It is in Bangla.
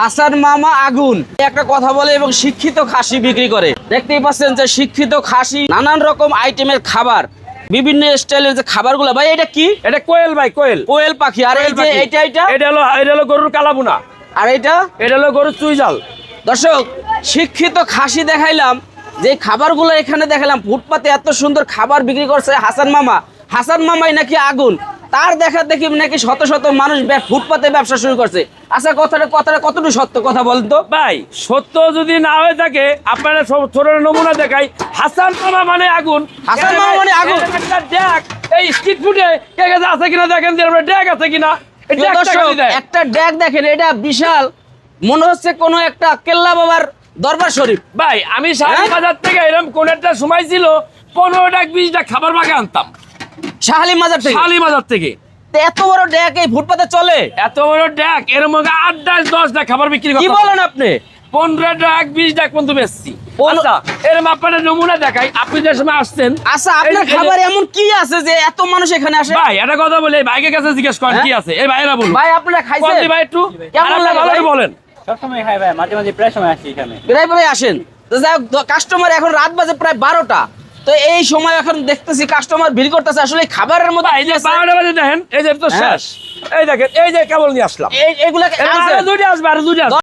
হাসান মামা আগুন। একটা কথা বলে এবং শিক্ষিত খাসি বিক্রি করে। দেখতেই পাচ্ছেন যে শিক্ষিত খাসি নানান রকম আইটেমের খাবার। বিভিন্ন স্টাইলের যে খাবারগুলো ভাই এটা কি? এটা কোয়েল ভাই কোয়েল। কোয়েল পাখি। আর এই যে। এটা এটা এটা হলো এটা হলো গরুর কালাবুনা। আর এটা এটা হলো গরুর চুইজাল দর্শক শিক্ষিত খাসি দেখাইলাম। যে খাবারগুলো এখানে দেখালাম ফুটপাতে এত সুন্দর খাবার বিক্রি করছে হাসান মামা। হাসান মামাই নাকি আগুন। তার দেখা দেখি নাকি শত শত মানুষ ফুটপাতে ব্যবসা শুরু করছে। আচ্ছা কথাটা কথাটা কতটুকু সত্য কথা বলেন তো? ভাই সত্য যদি না হয়ে থাকে আপনারা সব ছোট নমুনা দেখাই। হাসান মামা মানে আগুন। হাসান মামা মানে আগুন। ড্যাগ। এই স্ট্রিট ফুডে কে কাছে আছে কিনা দেখেন যে আমরা ড্যাগ আছে কিনা। একটা ড্যাগ দেখেন এটা বিশাল। মনে হচ্ছে কোনো একটা কেল্লা বাবার দরবার শরীফ। ভাই আমি শাহী হ্যাঁ? বাজার থেকে এরকম কোন একটা সময় ছিল পনেরো ডাক বিশ ডাক খাবার বাগে আনতাম শাহালি মাজার থেকে? থেকে। এত বড় ড্যাগ এই ফুটপাতে চলে? এত বড় ডাক এর মধ্যে আট ডাক দশ ডাক খাবার বিক্রি কি বলেন আপনি? পনেরো ডাক বিশ ডাক পর্যন্ত বেচছি পনেরো- আচ্ছা আপনার নমুনা দেখাই। আপনি যে সময় আসছেন আচ্ছা আপনার খাবার এমন কি আছে যে এত মানুষ এখানে আসে? ভাই একটা কথা বলে ভাইকে কাছে জিজ্ঞেস করেন হ্যাঁ? কি আছে? এই ভাইয়েরা বলুন। ভাই আপনারা খাইছেন? ভাই একটু? কেমন লাগে ভালো বলেন। সবসময় খাই ভাই মাঝে মাঝে প্রায় সময় আসি এখানে। প্রায় প্রায় আসেন। তো যাই হোক কাস্টমার এখন রাত বাজে প্রায় বারোটা। তো এই সময় এখন দেখতেছি কাস্টমার ভিড় করতেছে আসলে খাবারের মধ্যে এই যে আছে? বারোটা বাজে দেখেন এই যে তো হ্যাঁ। শেষ এই দেখেন এই যে কেবল নিয়ে আসলাম এইগুলা দুইটা আসবে আর দুইটা